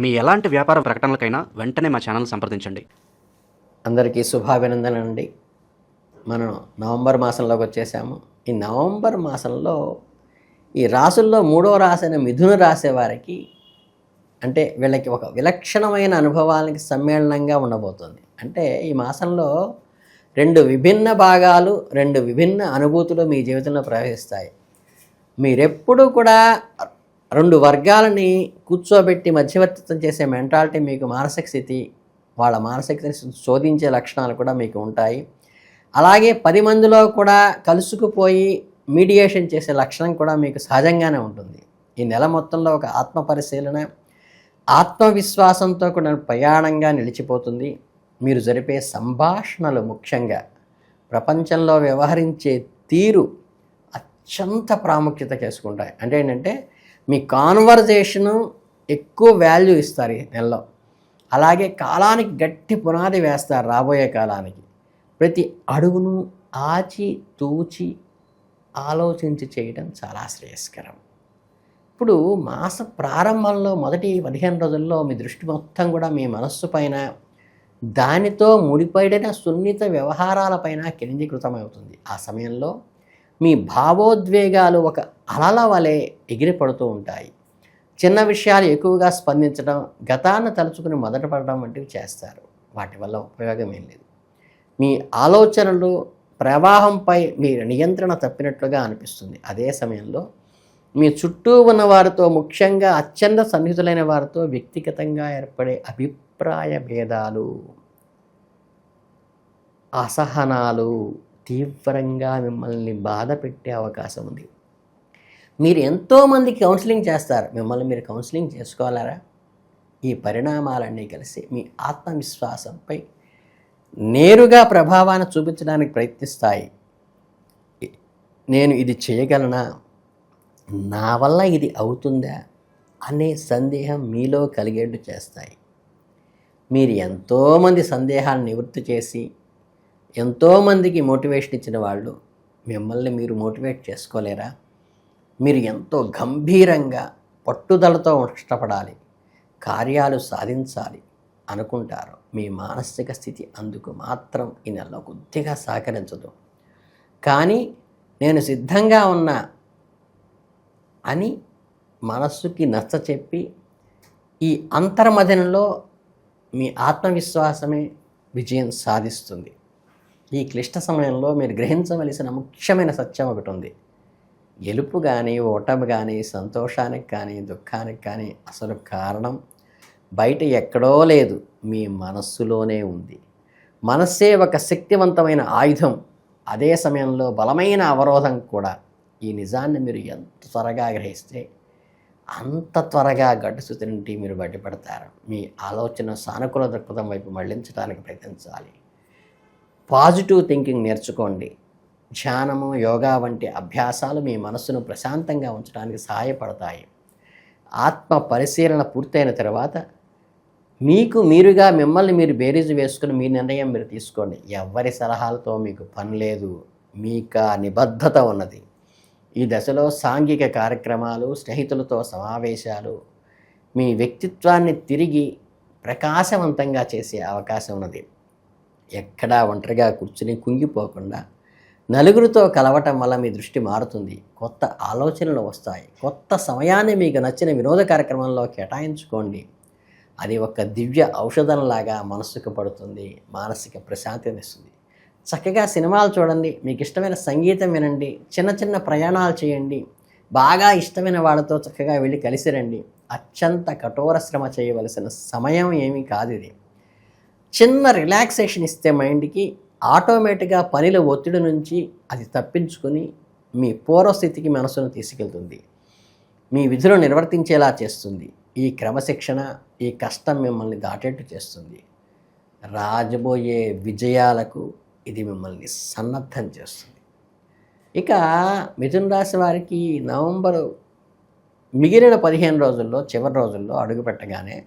మీ ఎలాంటి వ్యాపార ప్రకటనలకైనా వెంటనే మా ఛానల్ సంప్రదించండి. అందరికీ శుభాభినందన అండి మనం నవంబర్ మాసంలోకి వచ్చేసాము. ఈ నవంబర్ మాసంలో ఈ రాసుల్లో మూడో రాశి అయిన మిథున రాసేవారికి అంటే వీళ్ళకి ఒక విలక్షణమైన అనుభవానికి సమ్మేళనంగా ఉండబోతుంది. అంటే ఈ మాసంలో రెండు విభిన్న భాగాలు రెండు విభిన్న అనుభూతులు మీ జీవితంలో ప్రవేశిస్తాయి మీరెప్పుడు కూడా రెండు వర్గాలని కూర్చోబెట్టి మధ్యవర్తిత్వం చేసే మెంటాలిటీ మీకు మానసిక స్థితి వాళ్ళ మానసిక స్థితిని శోధించే లక్షణాలు కూడా మీకు ఉంటాయి. అలాగే పది మందిలో కూడా కలుసుకుపోయి మీడియేషన్ చేసే లక్షణం కూడా మీకు సహజంగానే ఉంటుంది. ఈ నెల మొత్తంలో ఒక ఆత్మ పరిశీలన ఆత్మవిశ్వాసంతో కూడా ప్రయాణంగా నిలిచిపోతుంది. మీరు జరిపే సంభాషణలు ముఖ్యంగా ప్రపంచంలో వ్యవహరించే తీరు అత్యంత ప్రాముఖ్యత చేసుకుంటాయి. అంటే ఏంటంటే మీ కాన్వర్జేషను ఎక్కువ వాల్యూ ఇస్తారు ఈ నెలలో. అలాగే కాలానికి గట్టి పునాది వేస్తారు రాబోయే కాలానికి. ప్రతి అడుగును ఆచి తూచి ఆలోచించి చేయడం చాలా శ్రేయస్కరం. ఇప్పుడు మాస ప్రారంభంలో మొదటి పదిహేను రోజుల్లో మీ దృష్టి మొత్తం కూడా మీ మనస్సు పైన దానితో ముడిపడిన సున్నిత వ్యవహారాలపైన కేంద్రీకృతమవుతుంది. ఆ సమయంలో మీ భావోద్వేగాలు ఒక అలల వలె ఎగిరిపడుతూ ఉంటాయి. చిన్న విషయాలు ఎక్కువగా స్పందించడం గతాన్ని తలుచుకుని మొదటపడడం వంటివి చేస్తారు. వాటి వల్ల ఉపయోగం ఏం లేదు. మీ ఆలోచనలు ప్రవాహంపై మీ నియంత్రణ తప్పినట్లుగా అనిపిస్తుంది. అదే సమయంలో మీ చుట్టూ ఉన్న వారితో ముఖ్యంగా అత్యంత సన్నిహితులైన వారితో వ్యక్తిగతంగా ఏర్పడే అభిప్రాయ భేదాలు అసహనాలు తీవ్రంగా మిమ్మల్ని బాధ పెట్టే అవకాశం ఉంది. మీరు ఎంతోమంది కౌన్సిలింగ్ చేస్తారు. మిమ్మల్ని మీరు కౌన్సిలింగ్ చేసుకోవాలరా? ఈ పరిణామాలన్నీ కలిసి మీ ఆత్మవిశ్వాసంపై నేరుగా ప్రభావాన్ని చూపించడానికి ప్రయత్నిస్తాయి. నేను ఇది చేయగలనా? నా వల్ల ఇది అవుతుందా? అనే సందేహం మీలో కలిగేట్టు చేస్తాయి. మీరు ఎంతోమంది సందేహాలను నివృత్తి చేసి ఎంతోమందికి మోటివేషన్ ఇచ్చిన వాళ్ళు మిమ్మల్ని మీరు మోటివేట్ చేసుకోలేరా? మీరు ఎంతో గంభీరంగా పట్టుదలతో ఇష్టపడాలి కార్యాలు సాధించాలి అనుకుంటారు. మీ మానసిక స్థితి అందుకు మాత్రం ఈ నెలలో కొద్దిగా సహకరించదు. కానీ నేను సిద్ధంగా ఉన్నా అని మనస్సుకి నచ్చ చెప్పి ఈ అంతర్మదనంలో మీ ఆత్మవిశ్వాసమే విజయం సాధిస్తుంది. ఈ క్లిష్ట సమయంలో మీరు గ్రహించవలసిన ముఖ్యమైన సత్యం ఒకటి ఉంది. గెలుపు కానీ ఓటమి కానీ సంతోషానికి కానీ దుఃఖానికి కానీ అసలు కారణం బయట ఎక్కడో లేదు. మీ మనస్సులోనే ఉంది. మనస్సే ఒక శక్తివంతమైన ఆయుధం. అదే సమయంలో బలమైన అవరోధం కూడా ఈ నిజాన్ని మీరు ఎంత త్వరగా గ్రహిస్తే అంత త్వరగా గడ్డుస్థితి నుండి మీరు బయటపడతారు. మీ ఆలోచన సానుకూల దృక్పథం వైపు మళ్ళించడానికి ప్రయత్నించాలి. పాజిటివ్ థింకింగ్ నేర్చుకోండి. ధ్యానము యోగా వంటి అభ్యాసాలు మీ మనస్సును ప్రశాంతంగా ఉంచడానికి సహాయపడతాయి. ఆత్మ పరిశీలన పూర్తయిన తర్వాత మీకు మీరుగా మిమ్మల్ని మీరు బేరీజు వేసుకుని మీ నిర్ణయం మీరు తీసుకోండి. ఎవరి సలహాలతో మీకు పని లేదు. మీకు నిబద్ధత ఉన్నది. ఈ దశలో సాంఘిక కార్యక్రమాలు స్నేహితులతో సమావేశాలు మీ వ్యక్తిత్వాన్ని తిరిగి ప్రకాశవంతంగా చేసే అవకాశం ఉన్నది. ఎక్కడా ఒంటరిగా కూర్చుని కుంగిపోకుండా నలుగురితో కలవటం వల్ల మీ దృష్టి మారుతుంది. కొత్త ఆలోచనలు వస్తాయి. కొత్త సమయాన్ని మీకు నచ్చిన వినోద కార్యక్రమంలో కేటాయించుకోండి. అది ఒక దివ్య ఔషధంలాగా మనసుకు పడుతుంది. మానసిక ప్రశాంతినిస్తుంది చక్కగా సినిమాలు చూడండి. మీకు ఇష్టమైన సంగీతం వినండి. చిన్న చిన్న ప్రయాణాలు చేయండి. బాగా ఇష్టమైన వాళ్ళతో చక్కగా వెళ్ళి కలిసి రండి. అత్యంత కఠోర శ్రమ చేయవలసిన సమయం ఏమీ కాదు ఇది. చిన్న రిలాక్సేషన్ ఇస్తే మైండ్కి ఆటోమేటిక్గా పనిలో ఒత్తిడి నుంచి అది తప్పించుకొని మీ పూర్వస్థితికి మనసును తీసుకెళ్తుంది. మీ విధులు నిర్వర్తించేలా చేస్తుంది. ఈ క్రమశిక్షణ ఈ కష్టం మిమ్మల్ని దాటేట్టు చేస్తుంది. రాజబోయే విజయాలకు ఇది మిమ్మల్ని సన్నద్ధం చేస్తుంది. ఇక మిథున రాశి వారికి నవంబరు మిగిలిన పదిహేను రోజుల్లో చివరి రోజుల్లో అడుగు పెట్టగానే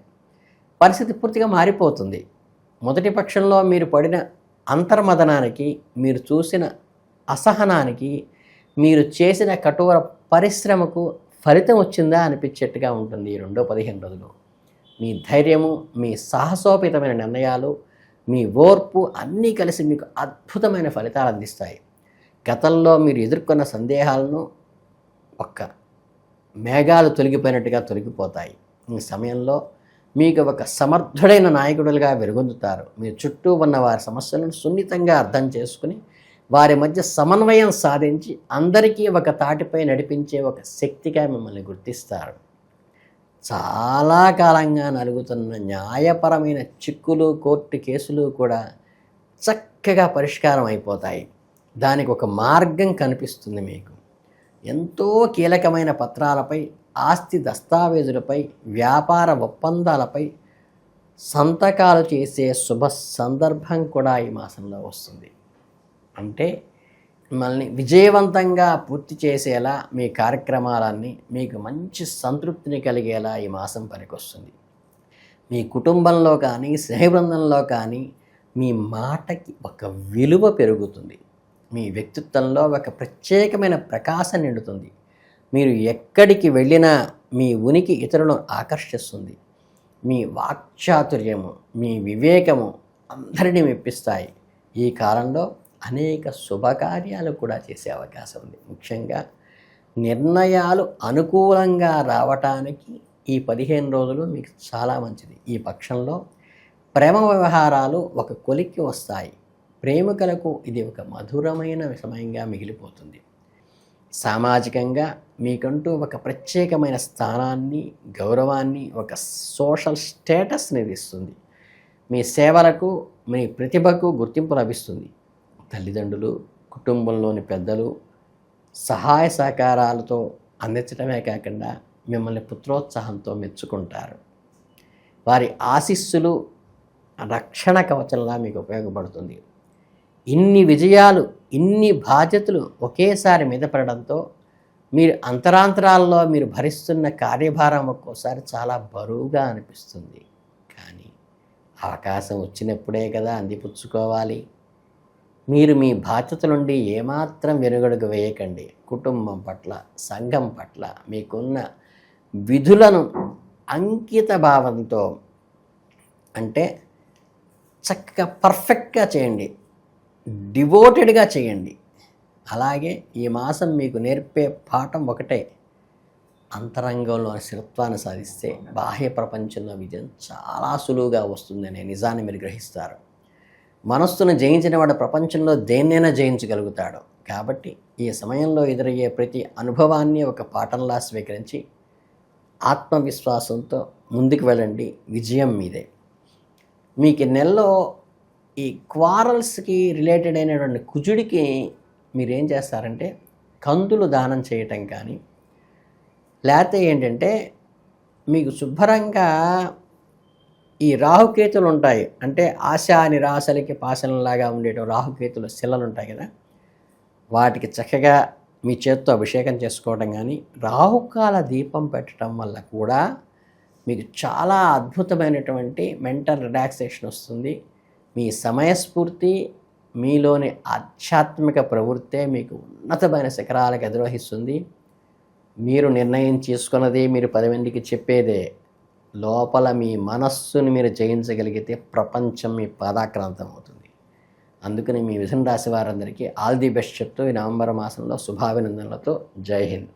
పరిస్థితి పూర్తిగా మారిపోతుంది. మొదటి పక్షంలో మీరు పడిన అంతర్మదనానికి మీరు చూసిన అసహనానికి మీరు చేసిన కఠోర పరిశ్రమకు ఫలితం వచ్చిందా అనిపించేట్టుగా ఉంటుంది ఈ రెండో పదిహేను రోజులు. మీ ధైర్యము మీ సాహసోపేతమైన నిర్ణయాలు మీ ఓర్పు అన్నీ కలిసి మీకు అద్భుతమైన ఫలితాలు అందిస్తాయి. గతంలో మీరు ఎదుర్కొన్న సందేహాలను ఒక్క మేఘాలు తొలగిపోయినట్టుగా తొలగిపోతాయి. ఈ సమయంలో మీకు ఒక సమర్థుడైన నాయకుడులుగా వెలుగొందుతారు. మీ చుట్టూ ఉన్న వారి సమస్యలను సున్నితంగా అర్థం చేసుకుని వారి మధ్య సమన్వయం సాధించి అందరికీ ఒక తాటిపై నడిపించే ఒక శక్తిగా మిమ్మల్ని గుర్తిస్తారు. చాలా కాలంగా నలుగుతున్న న్యాయపరమైన చిక్కులు కోర్టు కేసులు కూడా చక్కగా పరిష్కారం అయిపోతాయి. దానికి ఒక మార్గం కనిపిస్తుంది మీకు. ఎంతో కీలకమైన పత్రాలపై ఆస్తి దస్తావేజులపై వ్యాపార ఒప్పందాలపై సంతకాలు చేసే శుభ సందర్భం కూడా ఈ మాసంలో వస్తుంది. అంటే మిమ్మల్ని విజయవంతంగా పూర్తి చేసేలా మీ కార్యక్రమాలన్నీ మీకు మంచి సంతృప్తిని కలిగేలా ఈ మాసం పనికొస్తుంది. మీ కుటుంబంలో కానీ స్నేహబృందంలో కానీ మీ మాటకి ఒక విలువ పెరుగుతుంది. మీ వ్యక్తిత్వంలో ఒక ప్రత్యేకమైన ప్రకాశం నిండుతుంది. మీరు ఎక్కడికి వెళ్ళినా మీ ఉనికి ఇతరులను ఆకర్షిస్తుంది. మీ వాక్చాతుర్యము మీ వివేకము అందరినీ మెప్పిస్తాయి. ఈ కాలంలో అనేక శుభకార్యాలు కూడా చేసే అవకాశం ఉంది. ముఖ్యంగా నిర్ణయాలు అనుకూలంగా రావటానికి ఈ పదిహేను రోజులు మీకు చాలా మంచిది. ఈ పక్షంలో ప్రేమ వ్యవహారాలు ఒక కొలిక్కి వస్తాయి. ప్రేమికులకు ఇది ఒక మధురమైన సమయంగా మిగిలిపోతుంది. సామాజికంగా మీకంటూ ఒక ప్రత్యేకమైన స్థానాన్ని గౌరవాన్ని ఒక సోషల్ స్టేటస్ని ఇస్తుంది. మీ సేవలకు మీ ప్రతిభకు గుర్తింపు లభిస్తుంది. తల్లిదండ్రులు కుటుంబంలోని పెద్దలు సహాయ సహకారాలతో అందించడమే కాకుండా మిమ్మల్ని పుత్రోత్సాహంతో మెచ్చుకుంటారు. వారి ఆశీస్సులు రక్షణ కవచంలా మీకు ఉపయోగపడుతుంది. ఇన్ని విజయాలు ఇన్ని బాధ్యతలు ఒకేసారి మీద పడడంతో మీరు అంతరాంతరాల్లో మీరు భరిస్తున్న కార్యభారం ఒక్కోసారి చాలా బరువుగా అనిపిస్తుంది. కానీ అవకాశం వచ్చినప్పుడే కదా అందిపుచ్చుకోవాలి. మీరు మీ బాధ్యత నుండి ఏమాత్రం వెనుగడుగు వేయకండి. కుటుంబం పట్ల సంఘం పట్ల మీకున్న విధులను అంకిత భావంతో అంటే చక్కగా పర్ఫెక్ట్గా చేయండి. డివోటెడ్గా చేయండి. అలాగే ఈ మాసం మీకు నేర్పే పాఠం ఒకటే. అంతరంగంలో స్థిరత్వాన్ని సాధిస్తే బాహ్య ప్రపంచంలో విజయం చాలా సులువుగా వస్తుందనే నిజాన్ని మీరు గ్రహిస్తారు. మనస్సును జయించిన వాడు ప్రపంచంలో దేన్నైనా జయించగలుగుతాడు. కాబట్టి ఈ సమయంలో ఎదురయ్యే ప్రతి అనుభవాన్ని ఒక పాఠంలా స్వీకరించి ఆత్మవిశ్వాసంతో ముందుకు వెళ్ళండి. విజయం మీదే. మీకు నెలలో ఈ క్వారల్స్కి రిలేటెడ్ అయినటువంటి కుజుడికి మీరేం చేస్తారంటే కందులు దానం చేయటం కానీ లేకపోతే ఏంటంటే మీకు శుభ్రంగా ఈ రాహుకేతులు ఉంటాయి. అంటే ఆశా నిరాశలకి పాశనంలాగా ఉండేట రాహుకేతుల శిలలు ఉంటాయి కదా. వాటికి చక్కగా మీ చేత్తో అభిషేకం చేసుకోవడం కానీ రాహుకాల దీపం పెట్టడం వల్ల కూడా మీకు చాలా అద్భుతమైనటువంటి మెంటల్ రిలాక్సేషన్ వస్తుంది. మీ సమయస్ఫూర్తి మీలోని ఆధ్యాత్మిక ప్రవృత్తే మీకు ఉన్నతమైన శిఖరాలకు అధిరోహిస్తుంది మీరు నిర్ణయం తీసుకున్నది మీరు పది మందికి చెప్పేదే లోపల మీ మనస్సుని మీరు జయించగలిగితే ప్రపంచం మీ పాదాక్రాంతం అవుతుంది. అందుకని మీ మిథున రాశి వారందరికీ ఆల్ ది బెస్ట్ చెప్తూ ఈ నవంబర్ మాసంలో శుభాభినందనలతో జై హింద్.